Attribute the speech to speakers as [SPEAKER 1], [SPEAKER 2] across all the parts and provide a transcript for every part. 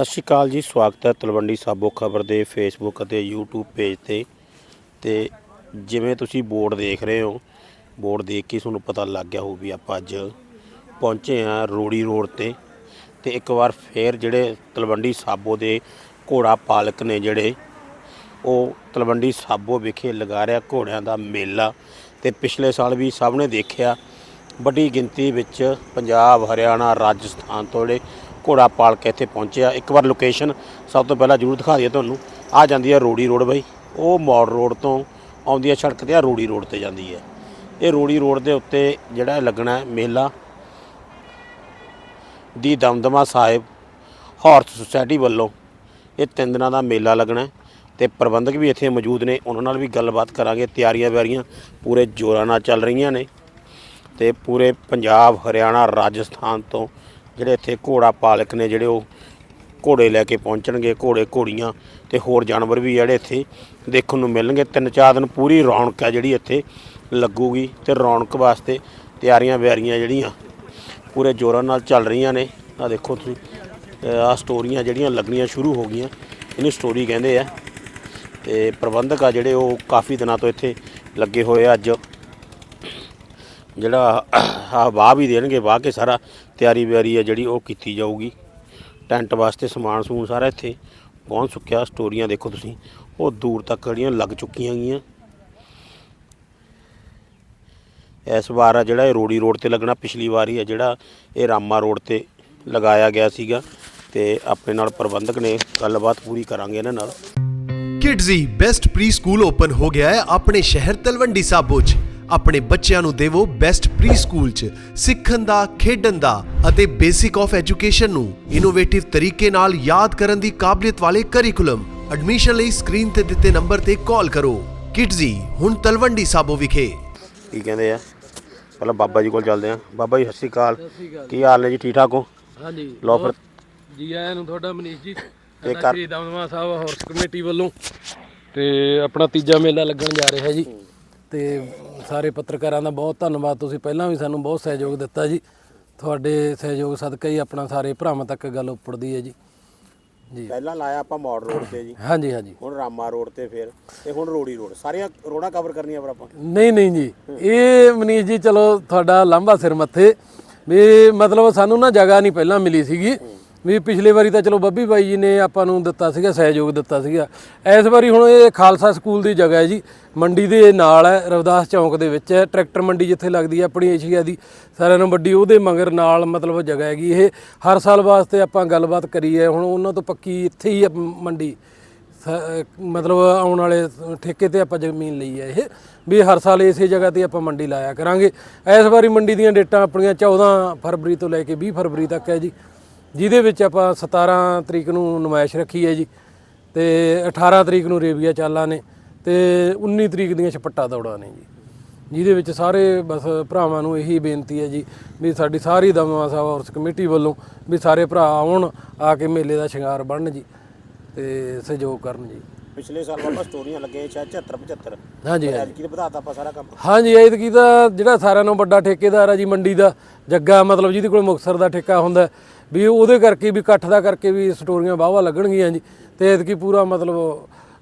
[SPEAKER 1] ਸਤਿ ਸ਼੍ਰੀ ਅਕਾਲ ਜੀ, ਸਵਾਗਤ ਹੈ ਤਲਵੰਡੀ ਸਾਬੋ ਖਬਰ ਦੇ ਫੇਸਬੁੱਕ ਅਤੇ YouTube ਪੇਜ ਤੇ। ਤੇ ਜਿਵੇਂ ਤੁਸੀਂ ਬੋਰਡ ਦੇਖ ਰਹੇ ਹੋ, ਬੋਰਡ ਦੇਖ ਕੇ ਤੁਹਾਨੂੰ ਪਤਾ ਲੱਗ ਗਿਆ ਹੋਊ ਵੀ ਆਪਾਂ ਅੱਜ ਪਹੁੰਚੇ ਆ ਰੋੜੀ ਰੋਡ ਤੇ। ਤੇ ਇੱਕ ਵਾਰ ਫੇਰ ਜਿਹੜੇ ਤਲਵੰਡੀ ਸਾਬੋ ਦੇ ਘੋੜਾ ਪਾਲਕ ਨੇ ਜਿਹੜੇ, ਉਹ ਤਲਵੰਡੀ ਸਾਬੋ ਵਿਖੇ ਲਗਾ ਰਿਹਾ ਘੋੜਿਆਂ ਦਾ ਮੇਲਾ। ਤੇ ਪਿਛਲੇ ਸਾਲ ਵੀ ਸਭ ਨੇ ਦੇਖਿਆ, ਵੱਡੀ ਗਿਣਤੀ ਵਿੱਚ ਪੰਜਾਬ, ਹਰਿਆਣਾ, ਰਾਜਸਥਾਨ ਤੋਂ ਜਿਹੜੇ ਘੋੜਾ ਪਾਲ ਕੇ ਇੱਥੇ ਪਹੁੰਚਿਆ। ਇੱਕ ਵਾਰ ਲੋਕੇਸ਼ਨ ਸਭ ਤੋਂ ਪਹਿਲਾਂ ਜ਼ਰੂਰ ਦਿਖਾ ਦਈਏ ਤੁਹਾਨੂੰ। ਆ ਜਾਂਦੀ ਹੈ ਰੋੜੀ ਰੋਡ ਬਾਈ। ਉਹ ਮੌੜ ਰੋਡ ਤੋਂ ਆਉਂਦੀ ਹੈ ਸੜਕ ਤੇ, ਆ ਰੋੜੀ ਰੋਡ ਤੇ ਜਾਂਦੀ ਹੈ। ਇਹ ਰੋੜੀ ਰੋਡ ਦੇ ਉੱਤੇ ਜਿਹੜਾ ਲੱਗਣਾ ਹੈ ਮੇਲਾ ਦੀ ਦਮਦਮਾ ਸਾਹਿਬ ਹਾਰਸ ਸੁਸਾਇਟੀ ਵੱਲੋਂ ਇਹ ਤਿੰਨ ਦਿਨਾਂ ਦਾ ਮੇਲਾ ਲੱਗਣਾ ਹੈ ਤੇ ਪ੍ਰਬੰਧਕ ਵੀ ਇੱਥੇ ਮੌਜੂਦ ਨੇ। ਉਹਨਾਂ ਨਾਲ ਵੀ ਗੱਲਬਾਤ ਕਰਾਂਗੇ। ਤਿਆਰੀਆਂ ਵਿਆਰੀਆਂ ਪੂਰੇ ਜ਼ੋਰਾਂ ਨਾਲ ਚੱਲ ਰਹੀਆਂ ਨੇ ਤੇ ਪੂਰੇ ਪੰਜਾਬ, ਹਰਿਆਣਾ, ਰਾਜਸਥਾਨ ਤੋਂ ਜਿਹੜੇ ਇੱਥੇ ਘੋੜਾ ਪਾਲਕ ਨੇ ਜਿਹੜੇ ਉਹ ਘੋੜੇ ਲੈ ਕੇ ਪਹੁੰਚਣਗੇ, ਘੋੜੇ ਘੋੜੀਆਂ ਤੇ ਹੋਰ ਜਾਨਵਰ ਵੀ ਜਿਹੜੇ ਇੱਥੇ ਦੇਖਣ ਨੂੰ ਮਿਲਣਗੇ। ਤਿੰਨ ਚਾਰ ਦਿਨ ਪੂਰੀ ਰੌਣਕ ਹੈ ਜਿਹੜੀ ਇੱਥੇ ਲੱਗੂਗੀ ਤੇ ਰੌਣਕ ਵਾਸਤੇ ਤਿਆਰੀਆਂ ਵਿਆਰੀਆਂ ਜਿਹੜੀਆਂ ਪੂਰੇ ਜ਼ੋਰਾਂ ਨਾਲ ਚੱਲ ਰਹੀਆਂ ਨੇ। ਆ ਦੇਖੋ ਤੁਸੀਂ ਆ ਸਟੋਰੀਆਂ ਜਿਹੜੀਆਂ ਲੱਗਣੀਆਂ ਸ਼ੁਰੂ ਹੋ ਗਈਆਂ। ਇਹਨੂੰ ਸਟੋਰੀ ਕਹਿੰਦੇ ਆ ਤੇ ਪ੍ਰਬੰਧਕ ਆ ਜਿਹੜੇ ਉਹ ਕਾਫੀ ਦਿਨਾਂ ਤੋਂ ਇੱਥੇ ਲੱਗੇ ਹੋਏ ਆ ਅੱਜ। ਜਿਹੜਾ ਆ ਵਾਹ ਵੀ ਦੇਣਗੇ, ਵਾਹ ਕੇ ਸਾਰਾ ਤਿਆਰੀ ਵਿਆਰੀ ਹੈ ਜਿਹੜੀ ਉਹ ਕੀਤੀ ਜਾਊਗੀ। ਟੈਂਟ ਵਾਸਤੇ ਸਮਾਨ ਸਮੂਨ ਸਾਰਾ ਇੱਥੇ ਪਹੁੰਚ ਚੁੱਕਿਆ ਸਟੋਰੀਆਂ ਦੇਖੋ ਤੁਸੀਂ। ਉਹ ਦੂਰ ਤੱਕ ਜਿਹੜੀਆਂ ਲੱਗ ਚੁੱਕੀਆਂ ਗਈਆਂ। ਇਸ ਵਾਰ ਆ ਜਿਹੜਾ ਇਹ ਰੋੜੀ ਰੋਡ ਤੇ ਲੱਗਣਾ, ਪਿਛਲੀ ਵਾਰੀ ਆ ਜਿਹੜਾ ਇਹ ਰਾਮਾ ਰੋਡ ਤੇ ਲਗਾਇਆ ਗਿਆ ਸੀਗਾ ਤੇ ਆਪਣੇ ਨਾਲ ਪ੍ਰਬੰਧਕ ਨੇ ਗੱਲਬਾਤ ਪੂਰੀ ਕਰਾਂਗੇ ਇਹਨਾਂ ਨਾਲ।
[SPEAKER 2] Kidzee best pre school open ਹੋ ਗਿਆ ਹੈ ਆਪਣੇ ਸ਼ਹਿਰ ਤਲਵੰਡੀ ਸਾਬੋ 'ਚ। ਆਪਣੇ ਬੱਚਿਆਂ ਨੂੰ ਦੇਵੋ ਬੈਸਟ ਪ੍ਰੀ ਸਕੂਲ 'ਚ ਸਿੱਖਣ ਦਾ ਖੇਡਣ ਦਾ ਅਤੇ ਬੇਸਿਕ ਆਫ ਐਜੂਕੇਸ਼ਨ ਨੂੰ ਇਨੋਵੇਟਿਵ ਤਰੀਕੇ ਨਾਲ ਯਾਦ ਕਰਨ ਦੀ ਕਾਬਲੀਅਤ ਵਾਲੇ ਕਰਿਕੂਲਮ ਐਡਮਿਸ਼ਨ ਲਈ ਸਕਰੀਨ ਤੇ ਦਿੱਤੇ ਨੰਬਰ ਤੇ ਕਾਲ ਕਰੋ। ਕਿਡਜ਼ੀ ਹੁਣ ਤਲਵੰਡੀ ਸਾਬੋ ਵਿਖੇ।
[SPEAKER 1] ਕੀ ਕਹਿੰਦੇ ਆ? ਪਹਿਲਾਂ ਬਾਬਾ ਜੀ ਕੋਲ ਚੱਲਦੇ ਆ। ਬਾਬਾ ਜੀ ਸਤਿ ਸ਼੍ਰੀ ਅਕਾਲ। ਕੀ ਹਾਲ ਨੇ ਜੀ? ਠੀਕ ਠਾਕ ਹੋ?
[SPEAKER 3] ਹਾਂਜੀ।
[SPEAKER 1] ਲਓ ਫਿਰ।
[SPEAKER 3] ਜੀ ਆਇਆਂ ਨੂੰ ਤੁਹਾਡਾ ਮਨੀਸ਼ ਜੀ।
[SPEAKER 1] ਇਹ
[SPEAKER 3] ਸਾਡਾ
[SPEAKER 1] ਕਰ-
[SPEAKER 3] ਸ਼੍ਰੀ ਦਮਦਮਾ ਸਾਹਿਬ ਹਾਰਸ ਕਮੇਟੀ ਵੱਲੋਂ। ਤੇ ਆਪਣਾ ਤੀਜਾ ਮੇਲਾ ਲੱਗਣ ਜਾ ਰਿਹਾ ਜੀ। ਤੇ ਸਾਰੇ ਪੱਤਰਕਾਰਾਂ ਦਾ ਬਹੁਤ ਧੰਨਵਾਦ। ਤੁਸੀਂ ਪਹਿਲਾਂ ਵੀ ਸਾਨੂੰ ਬਹੁਤ ਸਹਿਯੋਗ ਦਿੱਤਾ ਜੀ। ਤੁਹਾਡੇ ਸਹਿਯੋਗ ਸਦਕਾ ਹੀ ਆਪਣਾ ਸਾਰੇ ਭਰਾਵਾਂ ਤੱਕ ਗੱਲ ਉੱਪੜਦੀ ਹੈ ਜੀ। ਜੀ।
[SPEAKER 1] ਪਹਿਲਾਂ ਲਾਇਆ ਆਪਾਂ ਮੌੜ ਰੋਡ ਤੇ ਜੀ।
[SPEAKER 3] ਹਾਂਜੀ ਹਾਂਜੀ।
[SPEAKER 1] ਹੁਣ ਰਾਮਾ ਰੋਡ ਤੇ ਫਿਰ ਤੇ ਹੁਣ ਰੋੜੀ ਰੋਡ। ਸਾਰੀਆਂ ਰੋਡਾਂ ਕਵਰ ਕਰਨੀਆਂ ਫਿਰ ਆਪਾਂ।
[SPEAKER 3] ਨਹੀਂ ਨਹੀਂ ਜੀ। ਇਹ ਮਨੀਸ਼ ਜੀ ਚਲੋ ਤੁਹਾਡਾ ਲਾਂਭਾ ਸਿਰ ਮੱਥੇ। ਵੀ ਮਤਲਬ ਸਾਨੂੰ ਨਾ ਜਗ੍ਹਾ ਨਹੀਂ ਪਹਿਲਾਂ ਮਿਲੀ ਸੀਗੀ। ਵੀ ਪਿਛਲੇ ਵਾਰੀ ਤਾਂ ਚਲੋ ਬੱਬੀ ਬਾਈ ਜੀ ਨੇ ਆਪਾਂ ਨੂੰ ਦਿੱਤਾ ਸੀਗਾ, ਸਹਿਯੋਗ ਦਿੱਤਾ ਸੀਗਾ। ਇਸ ਵਾਰੀ ਹੁਣ ਇਹ ਖਾਲਸਾ ਸਕੂਲ ਦੀ ਜਗ੍ਹਾ ਹੈ ਜੀ। ਮੰਡੀ ਦੇ ਨਾਲ ਹੈ, ਰਵਿਦਾਸ ਚੌਂਕ ਦੇ ਵਿੱਚ ਹੈ। ਟਰੈਕਟਰ ਮੰਡੀ ਜਿੱਥੇ ਲੱਗਦੀ ਹੈ ਆਪਣੀ ਏਸ਼ੀਆ ਦੀ। ਸਾਰਿਆਂ ਨੂੰ ਵੱਡੀ ਉਹਦੇ ਮਗਰ ਨਾਲ ਮਤਲਬ ਜਗ੍ਹਾ ਹੈਗੀ ਇਹ। ਹਰ ਸਾਲ ਵਾਸਤੇ ਆਪਾਂ ਗੱਲਬਾਤ ਕਰੀ ਹੈ। ਹੁਣ ਉਹਨਾਂ ਤੋਂ ਪੱਕੀ ਇੱਥੇ ਹੀ ਮੰਡੀ। ਸ- ਮਤਲਬ ਆਉਣ ਵਾਲੇ ਠੇਕੇ ਤੇ ਆਪਾਂ ਜ਼ਮੀਨ ਲਈ ਹੈ ਇਹ। ਵੀ ਹਰ ਸਾਲ ਇਸੇ ਜਗ੍ਹਾ ਤੇ ਆਪਾਂ ਮੰਡੀ ਲਾਇਆ ਕਰਾਂਗੇ। ਇਸ ਵਾਰੀ ਮੰਡੀ ਦੀਆਂ ਡੇਟਾਂ ਆਪਣੀਆਂ 14 ਫਰਵਰੀ ਤੋਂ ਲੈ ਕੇ 20 ਫਰਵਰੀ ਤੱਕ ਹੈ ਜੀ। ਜਿਹਦੇ ਵਿੱਚ ਆਪਾਂ 17 ਤਰੀਕ ਨੂੰ ਨੁਮਾਇਸ਼ ਰੱਖੀ ਹੈ ਜੀ ਤੇ 18 ਤਰੀਕ ਨੂੰ ਰੇਬੀਆ ਚਾਲਾਂ ਨੇ ਤੇ 19 ਤਰੀਕ ਦੀਆਂ ਛਪੱਟਾ ਦੌੜਾਂ ਨੇ ਜੀ। ਜਿਹਦੇ ਵਿੱਚ ਸਾਰੇ ਬਸ ਭਰਾਵਾਂ ਨੂੰ ਇਹੀ ਬੇਨਤੀ ਹੈ ਜੀ ਵੀ ਸਾਡੀ ਸਾਰੀ ਦਮਵਾ ਸਾਹਿਬ ਔਰਸ ਕਮੇਟੀ ਵੱਲੋਂ ਵੀ ਸਾਰੇ ਭਰਾ ਆਉਣ ਆ ਕੇ ਮੇਲੇ ਦਾ ਸ਼ਿੰਗਾਰ ਬਣਨ ਜੀ ਤੇ ਸਹਿਯੋਗ ਕਰਨ ਜੀ।
[SPEAKER 1] ਪਿਛਲੇ ਸਾਲ ਆਪਾਂ ਸਟੋਰੀਆਂ ਲੱਗੇ ਸ਼ਾਇਦ 74 75
[SPEAKER 3] ਹਾਂਜੀ
[SPEAKER 1] ਐਤਕੀ ਤੇ ਵਧਾਤਾ ਆਪਾਂ ਸਾਰਾ ਕੰਮ।
[SPEAKER 3] ਹਾਂਜੀ ਐਤਕੀ ਦਾ ਜਿਹੜਾ ਸਾਰਿਆਂ ਨਾਲੋਂ ਵੱਡਾ ਠੇਕੇਦਾਰ ਆ ਜੀ ਮੰਡੀ ਦਾ ਜੱਗਾ ਮਤਲਬ ਜਿਹਦੇ ਕੋਲ ਮੁਕਤਸਰ ਦਾ ਠੇਕਾ ਹੁੰਦਾ ਵੀ ਉਹਦੇ ਕਰਕੇ ਵੀ ਇਕੱਠ ਦਾ ਕਰਕੇ ਵੀ ਸਟੋਰੀਆਂ ਵਾਹਵਾ ਲੱਗਣਗੀਆਂ ਜੀ। ਤੇ ਐਤਕੀ ਪੂਰਾ ਮਤਲਬ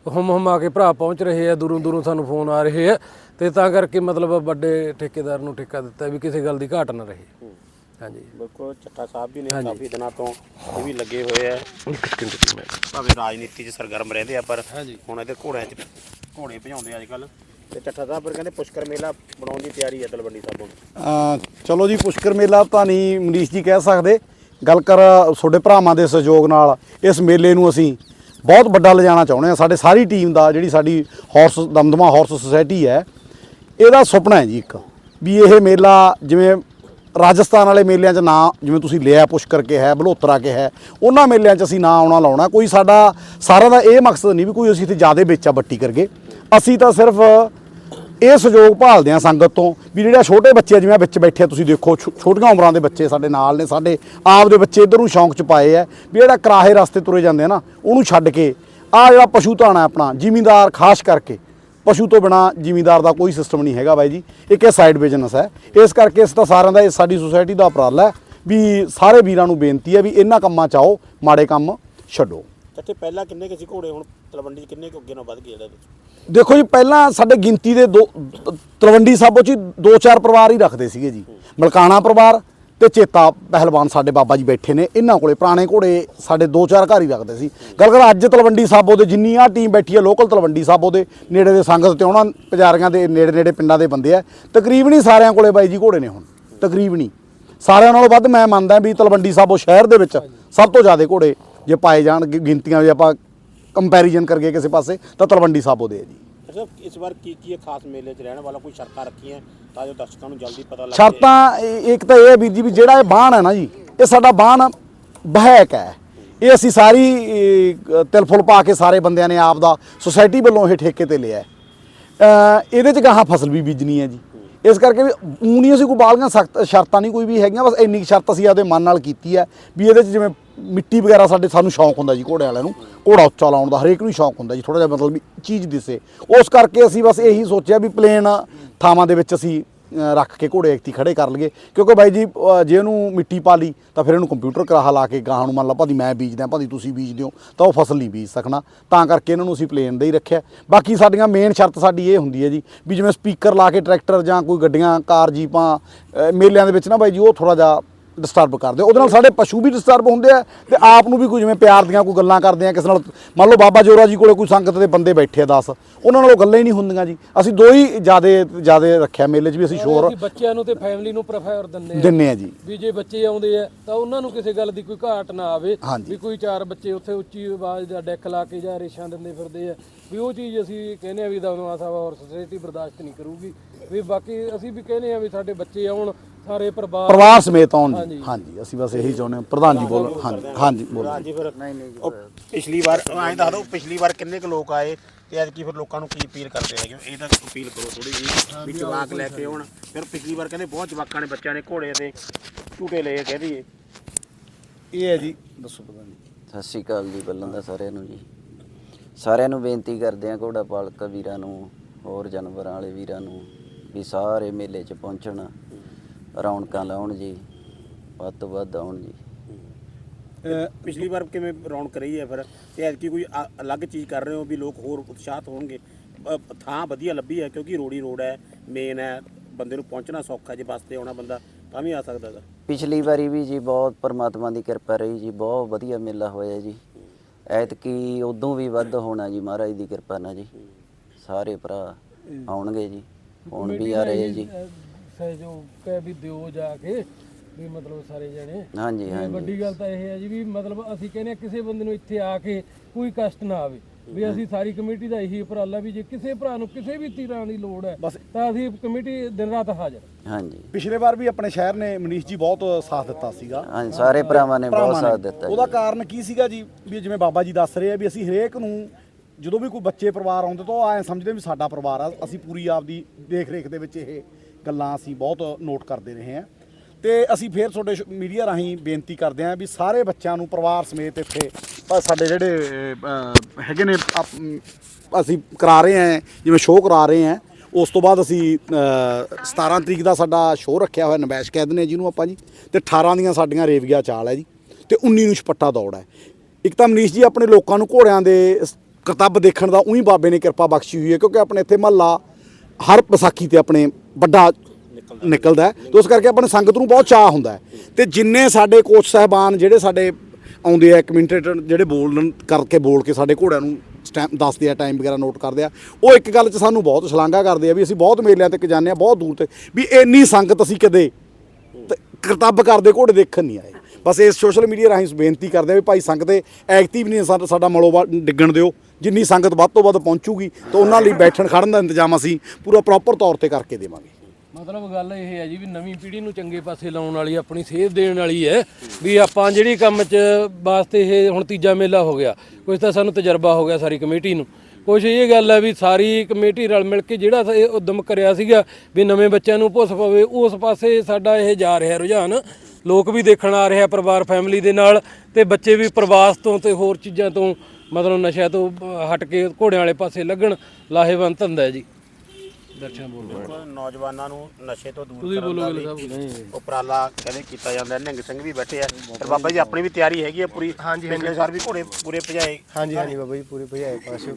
[SPEAKER 3] ਹਮ ਹਮ ਆ ਕੇ ਭਰਾ ਪਹੁੰਚ ਰਹੇ ਆ ਦੂਰੋਂ ਦੂਰੋਂ ਸਾਨੂੰ ਫੋਨ ਆ ਰਹੇ ਆ। ਤੇ ਤਾਂ ਕਰਕੇ ਮਤਲਬ ਵੱਡੇ ਠੇਕੇਦਾਰ ਨੂੰ ਠੇਕਾ ਦਿੱਤਾ ਵੀ ਕਿਸੇ ਗੱਲ ਦੀ ਘਾਟ ਨਾ ਰਹੇ। ਹਾਂਜੀ।
[SPEAKER 1] ਬਿਲਕੁਲ ਚੱਟਾ ਸਾਹਿਬ ਵੀ ਨੇ ਕਾਫੀ ਦਿਨਾਂ ਤੋਂ ਇਹ ਵੀ ਲੱਗੇ ਹੋਏ ਆ। ਭਾਵੇਂ ਰਾਜਨੀਤੀ 'ਚ ਸਰਗਰਮ ਰਹਿੰਦੇ ਆ ਪਰ। ਹੁਣ ਇਹਦੇ ਘੋੜਿਆਂ 'ਚ ਘੋੜੇ ਭਜਾਉਂਦੇ ਅੱਜ ਕੱਲ ਤੇ ਚੱਠਾ ਸਾਹਿਬ ਫਿਰ ਕਹਿੰਦੇ ਪੁਸ਼ਕਰ ਮੇਲਾ ਬਣਾਉਣ ਦੀ ਤਿਆਰੀ ਹੈ ਤਲਵੰਡੀ ਸਾਹਿਬੋਂ
[SPEAKER 4] ਅ, ਚਲੋ ਜੀ ਪੁਸ਼ਕਰ ਮੇਲਾ ਤਾਂ ਨਹੀਂ ਮਨੀਸ਼ ਜੀ ਕਹਿ ਸਕਦੇ। ਗੱਲ ਕਰ ਤੁਹਾਡੇ ਭਰਾਵਾਂ ਦੇ ਸਹਿਯੋਗ ਨਾਲ ਇਸ ਮੇਲੇ ਨੂੰ ਅਸੀਂ ਬਹੁਤ ਵੱਡਾ ਲਿਜਾਣਾ ਚਾਹੁੰਦੇ ਹਾਂ। ਸਾਡੇ ਸਾਰੀ ਟੀਮ ਦਾ, ਜਿਹੜੀ ਸਾਡੀ ਹਾਰਸ ਦਮਦਮਾ ਹਾਰਸ ਸੁਸਾਇਟੀ ਹੈ, ਇਹਦਾ ਸੁਪਨਾ ਹੈ ਜੀ ਇੱਕ, ਵੀ ਇਹ ਮੇਲਾ ਜਿਵੇਂ ਰਾਜਸਥਾਨ ਵਾਲੇ ਮੇਲਿਆਂ 'ਚ ਨਾ ਜਿਵੇਂ ਤੁਸੀਂ ਲਿਆ ਪੁਸ਼ਕਰ ਕੇ ਹੈ, ਬਲੋਤਰਾ ਕੇ ਹੈ, ਉਹਨਾਂ ਮੇਲਿਆਂ 'ਚ ਅਸੀਂ ਨਾ ਆਉਣਾ ਲਾਉਣਾ। ਕੋਈ ਸਾਡਾ ਸਾਰਿਆਂ ਦਾ ਇਹ ਮਕਸਦ ਨਹੀਂ ਵੀ ਕੋਈ ਅਸੀਂ ਇੱਥੇ ਜ਼ਿਆਦਾ ਵੇਚਾ ਬੱਟੀ ਕਰਗੇ ਅਸੀਂ ਤਾਂ ਸਿਰਫ ਇਹ ਸਹਿਯੋਗ ਭਾਲਦੇ ਆ ਸੰਗਤ ਤੋਂ ਵੀ ਜਿਹੜਾ ਛੋਟੇ ਬੱਚੇ ਜਿਵੇਂ ਵਿੱਚ ਬੈਠੇ ਆ, ਤੁਸੀਂ ਦੇਖੋ, ਛੋ- ਛੋਟੀਆਂ ਉਮਰਾਂ ਦੇ ਬੱਚੇ ਸਾਡੇ ਨਾਲ ਨੇ, ਸਾਡੇ ਆਪ ਦੇ ਬੱਚੇ ਇਧਰ ਨੂੰ ਸ਼ੌਂਕ ਚ ਪਾਏ ਆ, ਵੀ ਜਿਹੜਾ ਕਰਾਹੇ ਰਸਤੇ ਤੁਰੇ ਜਾਂਦੇ ਆ ਨਾ, ਉਹਨੂੰ ਛੱਡ ਕੇ ਆ ਜਿਹੜਾ ਪਸ਼ੂ ਧਾਣਾ ਆਪਣਾ, ਜ਼ਿਮੀਂਦਾਰ ਖਾਸ ਕਰਕੇ, ਪਸ਼ੂ ਤੋਂ ਬਿਨਾ ਜ਼ਿਮੀਂਦਾਰ ਦਾ ਕੋਈ ਸਿਸਟਮ ਨਹੀਂ ਹੈਗਾ ਬਾਈ ਜੀ, ਇੱਕ ਇਹ ਸਾਈਡ ਬਿਜ਼ਨਸ ਹੈ। ਇਸ ਕਰਕੇ ਇਸ ਤਾਂ ਸਾਰਿਆਂ ਦਾ, ਇਹ ਸਾਡੀ ਸੁਸਾਇਟੀ ਦਾ ਉਪਰਾਲਾ ਹੈ ਵੀ ਸਾਰੇ ਵੀਰਾਂ ਨੂੰ ਬੇਨਤੀ ਹੈ ਵੀ ਇਹਨਾਂ ਕੰਮਾਂ ਚ ਆਓ, ਮਾੜੇ ਕੰਮ ਛੱਡੋ।
[SPEAKER 1] ਇੱਥੇ ਪਹਿਲਾਂ ਕਿੰਨੇ ਕੁ ਸੀ ਘੋੜੇ? ਹੁਣ ਤਲਵੰਡੀ 'ਚ ਕਿੰਨੇ ਕੁ ਅੱਗੇ ਨਾਲ ਵੱਧ ਗਏ ਜਿਹੜੇ
[SPEAKER 4] ਦੇਖੋ ਜੀ, ਪਹਿਲਾਂ ਸਾਡੇ ਗਿਣਤੀ ਦੇ ਦੋ, ਤਲਵੰਡੀ ਸਾਬੋ ਚ ਹੀ ਦੋ ਚਾਰ ਪਰਿਵਾਰ ਹੀ ਰੱਖਦੇ ਸੀਗੇ ਜੀ। ਮਲਕਾਣਾ ਪਰਿਵਾਰ ਤੇ ਚੇਤਾ ਪਹਿਲਵਾਨ ਸਾਡੇ ਬਾਬਾ ਜੀ ਬੈਠੇ ਨੇ। ਇਹਨਾਂ ਕੋਲੇ ਪੁਰਾਣੇ ਘੋੜੇ ਸਾਡੇ ਦੋ ਚਾਰ ਘਰ ਹੀ ਰੱਖਦੇ ਸੀ। ਗੱਲ ਕਰ, ਅੱਜ ਤਲਵੰਡੀ ਸਾਬੋ ਦੇ ਜਿੰਨੀ ਆ ਟੀਮ ਬੈਠੀ ਹੈ ਲੋਕਲ ਤਲਵੰਡੀ ਸਾਬੋ ਦੇ ਨੇੜੇ ਦੇ ਸੰਗਤ ਤੇ ਉਹਨਾਂ ਪੁਜਾਰੀਆਂ ਦੇ ਨੇੜੇ ਨੇੜੇ ਪਿੰਡਾਂ ਦੇ ਬੰਦੇ ਆ। ਤਕਰੀਬਨ ਹੀ ਸਾਰਿਆਂ ਕੋਲੇ ਬਾਈ ਜੀ ਘੋੜੇ ਨੇ ਹੁਣ, ਤਕਰੀਬਨ ਹੀ। ਸਾਰਿਆਂ ਨਾਲੋਂ ਵੱਧ ਮੈਂ ਮੰਨਦਾ ਵੀ ਤਲਵੰਡੀ ਸਾਬੋ ਸ਼ਹਿਰ ਦੇ ਵਿੱਚ ਸਭ ਤੋਂ ਜ਼ਿਆਦਾ ਘੋੜੇ ਜੇ ਪਾਏ ਜਾਣ ਗਿਣਤੀਆਂ ਜੇ ਆਪਾਂ ਕੰਪੈਰੀਜ਼ਨ ਕਰਕੇ ਕਿਸੇ ਪਾਸੇ ਤਾਂ ਤਲਵੰਡੀ ਸਾਬੋ ਦੇ ਆ ਜੀ।
[SPEAKER 1] ਅੱਛਾ ਇਸ ਵਾਰ ਕੀ ਕੀ ਹੈ ਖਾਸ ਮੇਲੇ 'ਚ ਰਹਿਣ ਵਾਲਾ ਕੋਈ ਸ਼ਰਤਾਂ ਰੱਖੀਆਂ ਤਾਂ ਜੋ ਦਰਸ਼ਕਾਂ ਨੂੰ ਜਲਦੀ ਪਤਾ ਲੱਗ
[SPEAKER 4] ਸ਼ਰਤਾਂ ਇੱਕ ਤਾਂ ਇਹ ਹੈ ਵੀਰ ਜੀ ਵੀ ਜਿਹੜਾ ਇਹ ਬਾਣ ਹੈ ਨਾ ਜੀ ਇਹ ਸਾਡਾ ਬਾਣ ਬਹਿਕ ਹੈ। ਇਹ ਅਸੀਂ ਸਾਰੀ ਤਿਲ ਫੁੱਲ ਪਾ ਕੇ ਸਾਰੇ ਬੰਦਿਆਂ ਨੇ ਆਪ ਦਾ ਸੁਸਾਇਟੀ ਵੱਲੋਂ ਇਹ ਠੇਕੇ ਤੇ ਲਿਆ ਹੈ। ਇਹਦੇ ਚ ਗਾਹਾਂ ਫਸਲ ਵੀ ਬੀਜਣੀ ਹੈ ਜੀ। ਇਸ ਕਰਕੇ ਵੀ ਊਂ ਨਹੀਂ ਅਸੀਂ ਕੋਈ ਬਾਲੀਆਂ ਸਖਤ ਸ਼ਰਤਾਂ ਨਹੀਂ ਕੋਈ ਵੀ ਹੈਗੀਆਂ, ਬਸ ਇੰਨੀ ਕੁ ਸ਼ਰਤ ਅਸੀਂ ਆਪਦੇ ਮਨ ਨਾਲ ਕੀਤੀ ਹੈ ਵੀ ਇਹਦੇ ਚ ਜਿਵੇਂ ਮਿੱਟੀ ਵਗੈਰਾ ਸਾਡੇ, ਸਾਨੂੰ ਸ਼ੌਂਕ ਹੁੰਦਾ ਜੀ ਘੋੜੇ ਵਾਲਿਆਂ ਨੂੰ, ਘੋੜਾ ਉੱਚਾ ਲਾਉਣ ਦਾ ਹਰੇਕ ਨੂੰ ਸ਼ੌਂਕ ਹੁੰਦਾ ਜੀ ਥੋੜਾ ਜਿਹਾ ਮਤਲਬ ਵੀ ਚੀਜ਼ ਦਿਸੇ। ਉਸ ਕਰਕੇ ਅਸੀਂ ਬਸ ਇਹੀ ਸੋਚਿਆ ਵੀ ਪਲੇਨ ਥਾਵਾਂ ਦੇ ਵਿੱਚ ਅਸੀਂ ਰੱਖ ਕੇ ਘੋੜੇ ਐਕਤੀ ਖੜੇ ਕਰ ਲਈਏ। ਕਿਉਂਕਿ ਬਾਈ ਜੀ ਜੇ ਇਹਨੂੰ ਮਿੱਟੀ ਪਾ ਲਈ, ਤਾਂ ਫਿਰ ਇਹਨੂੰ ਕੰਪਿਊਟਰ ਕਰਾਹਾ ਲਾ ਕੇ ਗਾਹਾਂ ਨੂੰ ਮੰਨ ਲਾ ਭਾਦੀ ਮੈਂ ਬੀਜਦਾ ਭਾਦੀ ਤੁਸੀਂ ਬੀਜਦੇ ਹੋ ਤਾਂ ਉਹ ਫਸਲ ਨਹੀਂ ਬੀਜ ਸਕਣਾ। ਤਾਂ ਕਰਕੇ ਇਹਨਾਂ ਨੂੰ ਅਸੀਂ ਪਲੇਨ ਦਾ ਹੀ ਰੱਖਿਆ। ਬਾਕੀ ਸਾਡੀਆਂ ਮੇਨ ਸ਼ਰਤ ਸਾਡੀ ਇਹ ਹੁੰਦੀ ਹੈ ਜੀ, ਵੀ ਜਿਵੇਂ ਸਪੀਕਰ ਲਾ ਕੇ ਟਰੈਕਟਰ ਜਾਂ ਕੋਈ ਗੱਡੀਆਂ ਕਾਰ ਜੀਪਾਂ ਮੇਲਿਆਂ ਦੇ ਵਿੱਚ ਨਾ ਬਾਈ ਜੀ, ਉਹ ਥੋੜਾ ਜਿਹਾ ਡਿਸਟਰਬ ਕਰਦੇ। ਉਹਦੇ ਨਾਲ ਸਾਡੇ ਪਸ਼ੂ ਵੀ ਡਿਸਟਰਬ ਹੁੰਦੇ ਆ ਤੇ ਆਪ ਨੂੰ ਵੀ ਕੋਈ ਜਿਵੇਂ ਪਿਆਰ ਦੀਆਂ ਕੋਈ ਗੱਲਾਂ ਕਰਦੇ ਆ ਕਿਸੇ ਨਾਲ ਮੰਨ ਲਓ ਬਾਬਾ ਜੋਰਾ ਜੀ ਕੋਲੇ ਕੋਈ ਸੰਗਤ ਦੇ ਬੰਦੇ ਬੈਠੇ ਆ 10 ਉਹਨਾਂ ਨਾਲ ਉਹ ਗੱਲਾਂ ਹੀ ਨਹੀਂ ਹੁੰਦੀਆਂ ਜੀ। ਅਸੀਂ ਦੋ ਹੀ ਜਿਆਦੇ ਜਿਆਦੇ ਰੱਖਿਆ ਮੇਲੇ 'ਚ ਵੀ ਅਸੀਂ ਸ਼ੋਰ
[SPEAKER 3] ਬੱਚਿਆਂ ਨੂੰ ਤੇ ਫੈਮਿਲੀ ਨੂੰ ਪ੍ਰੈਫਰ ਦਿੰਨੇ ਆ।
[SPEAKER 4] ਦਿੰਨੇ ਆ ਜੀ।
[SPEAKER 3] ਵੀ ਜੇ ਬੱਚੇ ਆਉਂਦੇ ਆ ਤਾਂ ਉਹਨਾਂ ਨੂੰ ਕਿਸੇ ਗੱਲ ਦੀ ਕੋਈ ਘਾਟ ਨਾ ਆਵੇ। ਵੀ ਕੋਈ ਚਾਰ ਬੱਚੇ ਉੱਥੇ ਉੱਚੀ ਆਵਾਜ਼ ਦਾ ਡੈਕ ਲਾ ਕੇ ਜਾਂ ਰੇਸ਼ਾਂ ਦਿੰਦੇ ਫਿਰਦੇ ਆ। ਵੀ ਉਹ ਚੀਜ਼ ਅਸੀਂ ਕਹਿੰਦੇ ਆ ਵੀ ਦਮਦਮਾ ਸਾਹਿਬ ਔਰ ਸੋਸਾਇਟੀ ਬਰਦਾਸ਼ਤ ਨਹੀਂ ਕਰੂਗੀ। ਵੀ ਬਾਕੀ ਅਸੀਂ ਵੀ ਕਹਿੰਦੇ ਆ ਵੀ ਸਾਡੇ ਬੱਚੇ ਆਉਣ ਸਾਰੇ ਪਰਿਵਾਰ
[SPEAKER 4] ਪਰਿਵਾਰ ਸਮੇਤ ਆਉਣ ਜੀ।
[SPEAKER 3] ਹਾਂਜੀ।
[SPEAKER 4] ਅਸੀਂ ਬਸ ਇਹੀ ਚਾਹੁੰਦੇ ਹਾਂ। ਪ੍ਰਧਾਨ ਜੀ ਬੋਲ। ਹਾਂਜੀ ਹਾਂਜੀ ਬੋਲੋ
[SPEAKER 1] ਹਾਂਜੀ ਫਿਰ ਪਿਛਲੀ ਵਾਰ ਐਂ ਦੱਸ ਦਿਓ ਪਿਛਲੀ ਵਾਰ ਕਿੰਨੇ ਕੁ ਲੋਕ ਆਏ ਤੇ ਐਤਕੀ ਫਿਰ ਲੋਕਾਂ ਨੂੰ ਕੀ ਅਪੀਲ ਕਰਦੇ ਹੈਗੇ ਹੋ? ਇਹ ਤਾਂ ਅਪੀਲ ਕਰੋ ਥੋੜੀ ਜੀ ਵੀ ਜਵਾਕ ਲੈ ਕੇ ਆਉਣ। ਫਿਰ ਪਿਛਲੀ ਵਾਰ ਕਹਿੰਦੇ ਬਹੁਤ ਜਵਾਕਾਂ ਨੇ ਬੱਚਿਆਂ ਨੇ ਘੋੜੇ ਤੇ ਝੂਟੇ ਲਏ ਕਹਿ ਦਈਏ।
[SPEAKER 4] ਇਹ ਹੈ ਜੀ। ਦੱਸੋ ਪ੍ਰਧਾਨ ਜੀ।
[SPEAKER 5] ਸਤਿ ਸ਼੍ਰੀ ਅਕਾਲ ਜੀ ਪਹਿਲਾਂ ਤਾਂ ਸਾਰਿਆਂ ਨੂੰ ਜੀ। ਸਾਰਿਆਂ ਨੂੰ ਬੇਨਤੀ ਕਰਦੇ ਆ ਘੋੜਾ ਪਾਲਕ ਵੀਰਾਂ ਨੂੰ ਹੋਰ ਜਾਨਵਰਾਂ ਵਾਲੇ ਵੀਰਾਂ ਨੂੰ ਵੀ ਸਾਰੇ ਮੇਲੇ 'ਚ ਪਹੁੰਚਣ। ਰੌਣਕਾਂ ਲਾਉਣ ਜੀ ਵੱਧ ਤੋਂ ਵੱਧ ਆਉਣ ਜੀ।
[SPEAKER 1] ਪਿਛਲੀ ਵਾਰ ਕਿਵੇਂ ਰੌਣਕ ਰਹੀ ਹੈ ਫਿਰ? ਤੇ ਐਤਕੀ ਕੋਈ ਅ- ਅਲੱਗ ਚੀਜ਼ ਕਰ ਰਹੇ ਹੋ ਵੀ ਲੋਕ ਹੋਰ ਉਤਸ਼ਾਹਤ ਹੋਣਗੇ? ਅ, ਥਾਂ ਵਧੀਆ ਲੱਭੀ ਹੈ ਕਿਉਂਕਿ ਰੋੜੀ ਰੋਡ ਹੈ ਮੇਨ ਹੈ ਬੰਦੇ ਨੂੰ ਪਹੁੰਚਣਾ ਸੌਖਾ ਜੇ ਬੱਸ ਤੇ ਆਉਣਾ ਬੰਦਾ ਤਾਂ ਵੀ ਆ ਸਕਦਾ ਹੈਗਾ
[SPEAKER 5] ਪਿਛਲੀ ਵਾਰੀ ਵੀ ਜੀ ਬਹੁਤ ਪਰਮਾਤਮਾ ਦੀ ਕਿਰਪਾ ਰਹੀ ਜੀ ਬਹੁਤ ਵਧੀਆ ਮੇਲਾ ਹੋਇਆ ਜੀ। ਐਤਕੀ ਉਦੋਂ ਵੀ ਵੱਧ ਹੋਣਾ ਜੀ ਮਹਾਰਾਜ ਦੀ ਕਿਰਪਾ ਨਾਲ ਜੀ। ਸਾਰੇ ਭਰਾ ਆਉਣਗੇ ਜੀ ਹੁਣ ਵੀ ਆ ਰਹੇ ਜੀ।
[SPEAKER 3] ਸਹਿਯੋਗ ਕਹਿ ਵੀ ਦਿਓ ਜਾ ਕੇ ਵੀ ਮਤਲਬ ਸਾਰੇ ਜਣੇ।
[SPEAKER 5] ਹਾਂਜੀ
[SPEAKER 3] ਤੇ
[SPEAKER 5] ਹਾਂਜੀ।
[SPEAKER 3] ਵੱਡੀ ਗੱਲ ਤਾਂ ਇਹ ਹੈ ਜੀ ਵੀ ਮਤਲਬ ਅਸੀਂ ਕਹਿੰਦੇ ਆ ਕਿਸੇ ਬੰਦੇ ਨੂੰ ਇੱਥੇ ਆ ਕੇ ਕੋਈ ਕਸ਼ਟ ਨਾ ਆਵੇ। ਵੀ ਅਸੀਂ ਸਾਰੀ ਕਮੇਟੀ ਦਾ ਇਹੀ ਉਪਰਾਲਾ ਵੀ ਜੇ ਕਿਸੇ ਭਰਾ ਨੂੰ ਕਿਸੇ ਵੀ ਤੀਰਾਂ ਦੀ ਲੋੜ ਹੈ ਤਾਂ ਅਸੀਂ ਕਮੇਟੀ ਦਿਨ ਰਾਤ ਹਾਜ਼ਰ
[SPEAKER 5] ਹਾਂਜੀ।
[SPEAKER 4] ਪਿਛਲੇ ਵਾਰ ਵੀ ਆਪਣੇ ਸ਼ਹਿਰ ਨੇ ਮਨੀਸ਼ ਜੀ ਬਹੁਤ ਸਾਥ ਦਿੱਤਾ ਸੀਗਾ।
[SPEAKER 5] ਹਾਂਜੀ ਸਾਰੇ ਭਰਾਵਾਂ ਨੇ ਬਹੁਤ
[SPEAKER 4] ਭਰਾਵਾਂ।
[SPEAKER 5] ਸਾਥ ਦਿੱਤਾ
[SPEAKER 4] ਉਹਦਾ
[SPEAKER 5] ਜੀ
[SPEAKER 4] ਕਾਰਨ ਕੀ ਸੀਗਾ ਜੀ? ਵੀ ਜਿਵੇਂ ਬਾਬਾ ਜੀ ਦੱਸ ਰਹੇ ਆ ਵੀ ਅਸੀਂ ਹਰੇਕ ਨੂੰ ਜਦੋਂ ਵੀ ਕੋਈ ਬੱਚੇ ਪਰਿਵਾਰ ਆਉਂਦੇ ਤਾਂ ਉਹ ਐ ਸਮਝਦੇ ਵੀ ਸਾਡਾ ਪਰਿਵਾਰ ਆ ਅਸੀਂ ਪੂਰੀ ਆਪਦੀ ਦੇਖ ਰੇਖ ਦੇ ਵਿੱਚ ਇਹ ਗੱਲਾਂ ਅਸੀਂ ਬਹੁਤ ਨੋਟ ਕਰਦੇ ਰਹੇ ਹਾਂ। ਤੇ ਅਸੀਂ ਫੇਰ ਤੁਹਾਡੇ ਮੀਡੀਆ ਰਾਹੀਂ ਬੇਨਤੀ ਕਰਦੇ ਹਾਂ ਵੀ ਸਾਰੇ ਬੱਚਿਆਂ ਨੂੰ ਪਰਿਵਾਰ ਸਮੇਤ ਇੱਥੇ ਸਾਡੇ ਜਿਹੜੇ ਹੈਗੇ ਨੇ ਅਸੀਂ ਕਰਾ ਰਹੇ ਹਾਂ ਜਿਵੇਂ ਸ਼ੋਅ ਕਰਾ ਰਹੇ ਹਾਂ। ਉਸ ਤੋਂ ਬਾਅਦ ਅਸੀਂ ਅ, 17 ਤਰੀਕ ਦਾ ਸਾਡਾ ਸ਼ੋਅ ਰੱਖਿਆ ਹੋਇਆ ਨਵੈਸ਼ ਕਹਿ ਦਿੰਦੇ ਜਿਹਨੂੰ ਆਪਾਂ ਜੀ। ਤੇ 18 ਦੀਆਂ ਸਾਡੀਆਂ ਰੇਵੀਆ ਚਾਲ ਹੈ ਜੀ। ਤੇ 19 ਨੂੰ ਛਪੱਟਾ ਦੌੜ ਹੈ। ਇੱਕ ਤਾਂ ਮਨੀਸ਼ ਜੀ ਆਪਣੇ ਲੋਕਾਂ ਨੂੰ ਘੋੜਿਆਂ ਦੇ ਸ- ਕਰਤੱਵ ਦੇਖਣ ਦਾ ਉਹੀ ਬਾਬੇ ਨੇ ਕਿਰਪਾ ਬਖਸ਼ੀ ਹੋਈ ਹੈ ਕਿਉਂਕਿ ਆਪਣੇ ਇੱਥੇ ਮਹੱਲਾ ਹਰ ਵਿਸਾਖੀ ਤੇ ਆਪਣੇ ਵੱਡਾ ਨਿਕਲਦਾ ਹੈ। ਤੇ ਉਸ ਕਰਕੇ ਆਪਣੇ ਸੰਗਤ ਨੂੰ ਬਹੁਤ ਚਾਹ ਹੁੰਦਾ ਹੈ। ਤੇ ਜਿੰਨੇ ਸਾਡੇ ਕੋਚ ਸਾਹਿਬਾਨ ਜਿਹੜੇ ਸਾਡੇ ਆਉਂਦੇ ਆ ਕਮੈਂਟੇਟਰ ਜਿਹੜੇ ਬੋਲਣ ਕਰਕੇ ਬੋਲ ਕੇ ਸਾਡੇ ਘੋੜਿਆਂ ਨੂੰ ਸਟੈਂਪ ਦੱਸਦੇ ਆ ਟਾਈਮ ਵਗੈਰਾ ਨੋਟ ਕਰਦੇ ਆ, ਉਹ ਇੱਕ ਗੱਲ 'ਚ ਸਾਨੂੰ ਬਹੁਤ ਸ਼ਲਾਘਾ ਕਰਦੇ ਆ ਵੀ ਅਸੀਂ ਬਹੁਤ ਮੇਲਿਆਂ ਤੇ ਜਾਂਦੇ ਆ, ਬਹੁਤ ਦੂਰ ਤੇ ਵੀ ਇੰਨੀ ਸੰਗਤ ਅਸੀਂ ਕਦੇ ਤੇ ਕਰਤੱਵ ਕਰਦੇ, ਘੋੜੇ ਦੇਖਣ ਨਹੀਂ ਆਏ। ਬਸ ਇਸ ਸੋਸ਼ਲ ਮੀਡੀਆ ਰਾਹੀਂ ਬੇਨਤੀ ਕਰਦੇ ਆ ਵੀ ਭਾਈ ਸੰਗਤ ਦੇ ਐਕਟਿਵ ਨਹੀਂ ਸਾਡਾ ਸਾਡਾ ਮਲੋਬਾ ਡਿੱਗਣ ਦਿਓ। ਜਿੰਨੀ ਸੰਗਤ ਵੱਧ ਤੋਂ ਵੱਧ ਪਹੁੰਚੂਗੀ, ਤਾਂ ਉਹਨਾਂ ਲਈ ਬੈਠਣ ਖੜਨ ਦਾ ਇੰਤਜ਼ਾਮ ਅਸੀਂ ਪੂਰਾ ਪ੍ਰੋਪਰ ਤੌਰ ਤੇ ਕਰਕੇ ਦੇਵਾਂਗੇ।
[SPEAKER 3] ਮਤਲਬ ਗੱਲ ਇਹ ਹੈ ਜੀ ਵੀ ਨਵੀਂ ਪੀੜ੍ਹੀ ਨੂੰ ਚੰਗੇ ਪਾਸੇ ਲਾਉਣ ਵਾਲੀ, ਆਪਣੀ ਸੇਧ ਦੇਣ ਵਾਲੀ ਹੈ ਵੀ ਆਪਾਂ ਜਿਹੜੀ ਕੰਮ 'ਚ ਵਾਸਤੇ ਇਹ ਹੁਣ ਤੀਜਾ ਮੇਲਾ ਹੋ ਗਿਆ ਕੁਝ ਤਾਂ ਸਾਨੂੰ ਤਜਰਬਾ ਹੋ ਗਿਆ ਸਾਰੀ ਕਮੇਟੀ ਨੂੰ। ਕੁਝ ਇਹ ਗੱਲ ਹੈ ਵੀ ਸਾਰੀ ਕਮੇਟੀ ਰਲ ਮਿਲ ਕੇ ਜਿਹੜਾ ਇਹ ਉਦਮ ਕਰਿਆ ਸੀਗਾ ਵੀ ਨਵੇਂ ਬੱਚਿਆਂ ਨੂੰ ਭੁੱਸ ਪਵੇ, ਉਸ ਪਾਸੇ ਸਾਡਾ ਇਹ ਜਾ ਰਿਹਾ ਰੁਝਾਨ। ਲੋਕ ਵੀ ਦੇਖਣ ਆ ਰਿਹਾ ਪਰਿਵਾਰ, ਫੈਮਿਲੀ ਦੇ ਨਾਲ ਤੇ ਬੱਚੇ ਵੀ ਪ੍ਰਵਾਸ ਤੋਂ ਤੇ ਹੋਰ ਚੀਜ਼ਾਂ ਤੋਂ ਮਤਲਬ ਨਸ਼ਿਆਂ ਤੋਂ ਹਟ ਕੇ ਘੋੜਿਆਂ ਵਾਲੇ ਪਾਸੇ ਲੱਗਣ, ਲਾਹੇਵੰਦ ਧੰਦਾ ਹੈ ਜੀ। ਦਰਸ਼ਨ ਬੋਲ
[SPEAKER 1] ਬਿਲਕੁਲ ਨੌਜਵਾਨਾਂ ਨੂੰ ਨਸ਼ੇ ਤੋਂ ਦੂਰ
[SPEAKER 3] ਤੁਸੀਂ
[SPEAKER 1] ਕਰਨ ਦਾ
[SPEAKER 3] ਬੋਲੋਗੇ
[SPEAKER 1] ਵੀ ਉਪਰਾਲਾ ਕਹਿੰਦੇ ਕੀਤਾ ਜਾਂਦਾ ਹੈ। ਨਿਹੰਗ ਸਿੰਘ ਵੀ ਬੈਠੇ ਆ। ਪਰ ਬਾਬਾ ਜੀ ਆਪਣੀ ਵੀ ਤਿਆਰੀ ਹੈਗੀ ਆ ਪੂਰੀ। ਪਿਛਲੇ ਸਾਲ ਵੀ ਘੋੜੇ ਪੂਰੇ ਭਜਾਏ।
[SPEAKER 6] ਹਾਂਜੀ ਹਾਂਜੀ ਬਾਬਾ ਜੀ ਪੂਰੇ ਭਜਾਏ ਪਾਸੇ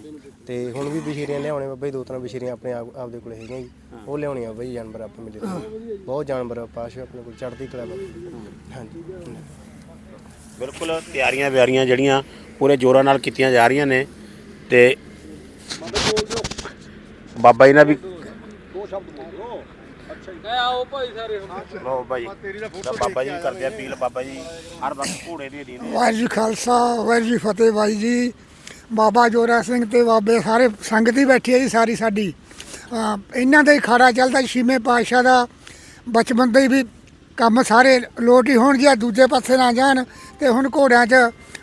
[SPEAKER 6] ਤੇ ਹੁਣ ਵੀ ਬਸ਼ੀਰੀਆਂ ਲਿਆਉਣੇ ਬਾਬਾ ਜੀ ਦੋ ਤਿੰਨ ਬਸ਼ੀਰੀਆਂ ਆਪਣੇ ਆਪ ਆਪਦੇ ਕੋਲ ਹੈਗੀਆਂ ਜੀ। ਉਹ ਲਿਆਉਣੀਆਂ ਬਾਬਾ ਜੀ ਜਾਨਵਰ ਆਪਣੇ ਮਿਲੇ ਤੋਂ ਬਹੁਤ ਜਾਨਵਰ ਆ ਪਾਸੇ ਆਪਣੇ ਕੋਲ ਚੜ੍ਹਦੀ ਕਲਾ ਬਾਬਾ ਜੀ। ਹਾਂਜੀ।
[SPEAKER 1] ਬਿਲਕੁਲ ਤਿਆਰੀਆਂ ਵਿਆਰੀਆਂ ਜਿਹੜੀਆਂ ਪੂਰੇ ਜ਼ੋਰਾਂ ਨਾਲ ਕੀਤੀਆਂ ਜਾ ਰਹੀਆਂ ਨੇ। ਤੇ ਬਾਬਾ ਜੀ ਨਾਲ ਵੀ
[SPEAKER 3] ਆਓ ਭਾਈ ਸਾਰੇ
[SPEAKER 1] ਲੋ ਬਾਈ ਤਾਂ ਬਾਬਾ ਜੀ ਵੀ ਕਰਦੇ ਆ ਅਪੀਲ ਬਾਬਾ ਜੀ ਹਰ ਵਕਤ ਘੋੜੇ ਦੇ ਅਧੀਨ ਨੇ।
[SPEAKER 7] ਵਾਹਿਗੁਰੂ ਜੀ ਖਾਲਸਾ ਵਾਹਿਗੁਰੂ ਜੀ ਫਤਿਹ ਬਾਈ ਜੀ। ਬਾਬਾ ਜੋਰਾ ਸਿੰਘ ਤੇ ਬਾਬੇ ਸਾਰੇ ਸੰਗਤ ਹੀ ਬੈਠੀ ਹੈ ਜੀ ਸਾਰੀ ਸਾਡੀ। ਇਹਨਾਂ ਦਾ ਹੀ ਖਾੜਾ ਚੱਲਦਾ ਛੇਵੇਂ ਪਾਤਸ਼ਾਹ ਦਾ। ਬਚਪਨ ਤੋਂ ਹੀ ਵੀ ਕੰਮ ਸਾਰੇ ਲੋਟ ਹੀ ਹੋਣ ਜਾਂ ਦੂਜੇ ਪਾਸੇ ਨਾ ਜਾਣ ਤੇ ਹੁਣ ਘੋੜਿਆਂ 'ਚ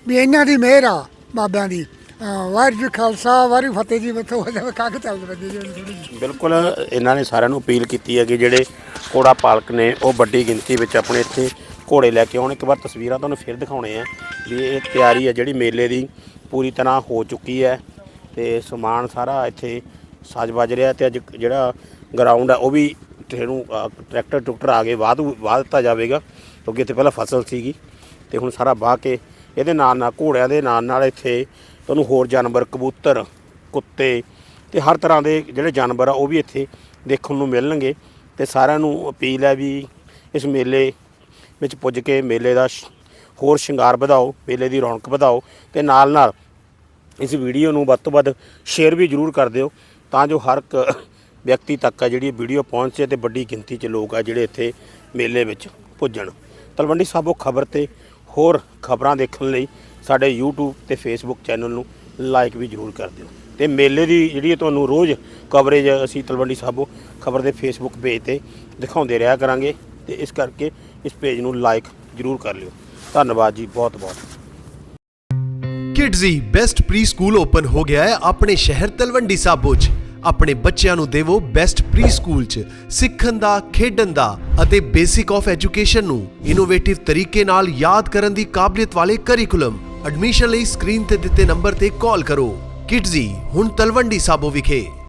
[SPEAKER 7] ਵੀ ਇਹਨਾਂ ਦੀ ਮਿਹਰ ਆ ਬਾਬਿਆਂ ਦੀ। ਵਾਹਿਗੁਰੂ ਜੀ ਖਾਲਸਾ, ਵਾਹਿਗੁਰੂ ਫਤਿਹ ਜੀ ਬਥੋ ਹੋ ਜਾਵੇ ਕੱਕ ਚੱਲ ਬੱਜੀ ਜੀ ਥੋੜੀ
[SPEAKER 1] ਬਿਲਕੁਲ, ਇਹਨਾਂ ਨੇ ਸਾਰਿਆਂ ਨੂੰ ਅਪੀਲ ਕੀਤੀ ਹੈ ਕਿ ਜਿਹੜੇ ਘੋੜਾ ਪਾਲਕ ਨੇ, ਉਹ ਵੱਡੀ ਗਿਣਤੀ ਵਿੱਚ ਆਪਣੇ ਇੱਥੇ ਘੋੜੇ ਲੈ ਕੇ ਆਉਣ। ਇੱਕ ਵਾਰ ਤਸਵੀਰਾਂ ਤੁਹਾਨੂੰ ਫਿਰ ਦਿਖਾਉਣੇ ਆ ਵੀ ਇਹ ਤਿਆਰੀ ਹੈ ਜਿਹੜੀ ਮੇਲੇ ਦੀ ਪੂਰੀ ਤਰ੍ਹਾਂ ਹੋ ਚੁੱਕੀ ਹੈ ਤੇ ਸਮਾਨ ਸਾਰਾ ਇੱਥੇ ਸੱਜ ਵੱਜ ਰਿਹਾ ਤੇ ਅੱਜ ਜਿਹੜਾ ਗਰਾਊਂਡ ਹੈ ਉਹ ਵੀ ਨੂੰ ਟਰੈਕਟਰ ਟੁਕਟਰ ਆ ਕੇ ਬਾਅਦ ਬਾਅਦ ਦਿੱਤਾ ਜਾਵੇਗਾ, ਕਿਉਂਕਿ ਇੱਥੇ ਪਹਿਲਾਂ ਫਸਲ ਸੀਗੀ ਤੇ ਹੁਣ ਸਾਰਾ ਵਾਹ ਕੇ ਇਹਦੇ ਨਾਲ ਨਾਲ ਘੋੜਿਆਂ ਦੇ ਨਾਲ ਨਾਲ ਇੱਥੇ ਤੁਹਾਨੂੰ ਹੋਰ ਜਾਨਵਰ, ਕਬੂਤਰ, ਕੁੱਤੇ ਤੇ ਹਰ ਤਰ੍ਹਾਂ ਦੇ ਜਿਹੜੇ ਜਾਨਵਰ ਆ, ਉਹ ਵੀ ਇੱਥੇ ਦੇਖਣ ਨੂੰ ਮਿਲਣਗੇ ਤੇ ਸਾਰਿਆਂ ਨੂੰ ਅਪੀਲ ਹੈ ਵੀ ਇਸ ਮੇਲੇ ਵਿੱਚ ਪੁੱਜ ਕੇ ਮੇਲੇ ਦਾ ਸ਼- ਹੋਰ ਸ਼ਿੰਗਾਰ ਵਧਾਓ, ਮੇਲੇ ਦੀ ਰੌਣਕ ਵਧਾਓ ਤੇ ਨਾਲ ਨਾਲ ਇਸ ਵੀਡੀਓ ਨੂੰ ਵੱਧ ਤੋਂ ਵੱਧ ਸ਼ੇਅਰ ਵੀ ਜ਼ਰੂਰ ਕਰ ਦਿਓ ਤਾਂ ਜੋ ਹਰ ਇੱਕ ਵਿਅਕਤੀ ਤੱਕ ਆ ਜਿਹੜੀ ਵੀਡੀਓ ਪਹੁੰਚੇ ਤੇ ਵੱਡੀ ਗਿਣਤੀ 'ਚ ਲੋਕ ਆ ਜਿਹੜੇ ਇੱਥੇ ਮੇਲੇ ਵਿੱਚ ਪੁੱਜਣ। ਤਲਵੰਡੀ ਸਾਬੋ ਖਬਰ ਤੇ ਹੋਰ ਖਬਰਾਂ ਦੇਖਣ ਲਈ ਸਾਡੇ YouTube ਤੇ Facebook ਚੈਨਲ ਨੂੰ ਲਾਈਕ ਵੀ ਜ਼ਰੂਰ ਕਰ ਦਿਓ। ਤੇ ਮੇਲੇ ਦੀ ਜਿਹੜੀ ਤੁਹਾਨੂੰ ਰੋਜ਼ ਕਵਰੇਜ ਅਸੀਂ ਤਲਵੰਡੀ ਸਾਬੋ ਖਬਰ ਦੇ Facebook ਪੇਜ ਤੇ ਦਿਖਾਉਂਦੇ ਰਿਹਾ ਕਰਾਂਗੇ ਤੇ ਇਸ ਕਰਕੇ ਇਸ ਪੇਜ ਨੂੰ ਲਾਈਕ ਜ਼ਰੂਰ ਕਰ ਲਿਓ। ਧੰਨਵਾਦ ਜੀ, ਬਹੁਤ ਬਹੁਤ।
[SPEAKER 2] Kidzee best pre school open ਹੋ ਗਿਆ ਹੈ ਆਪਣੇ ਸ਼ਹਿਰ ਤਲਵੰਡੀ ਸਾਬੋ 'ਚ। ਆਪਣੇ ਬੱਚਿਆਂ ਨੂੰ ਦੇਵੋ ਬੈਸਟ ਪ੍ਰੀ ਸਕੂਲ 'ਚ, ਸਿੱਖਣ ਦਾ, ਖੇਡਣ ਦਾ ਅਤੇ ਬੇਸਿਕ ਆਫ ਐਜੂਕੇਸ਼ਨ ਨੂੰ ਇਨੋਵੇਟਿਵ ਤਰੀਕੇ ਨਾਲ ਯਾਦ ਕਰਨ ਦੀ ਕਾਬਲੀਅਤ ਵਾਲੇ ਕਰਿਕੂਲਮ ਐਡਮਿਸ਼ਨ ਲਈ ਸਕਰੀਨ ਤੇ ਦਿੱਤੇ ਨੰਬਰ ਤੇ ਕਾਲ ਕਰੋ। ਕਿਡਜ਼ੀ e, ਹੁਣ ਤਲਵੰਡੀ ਸਾਬੋ ਵਿਖੇ।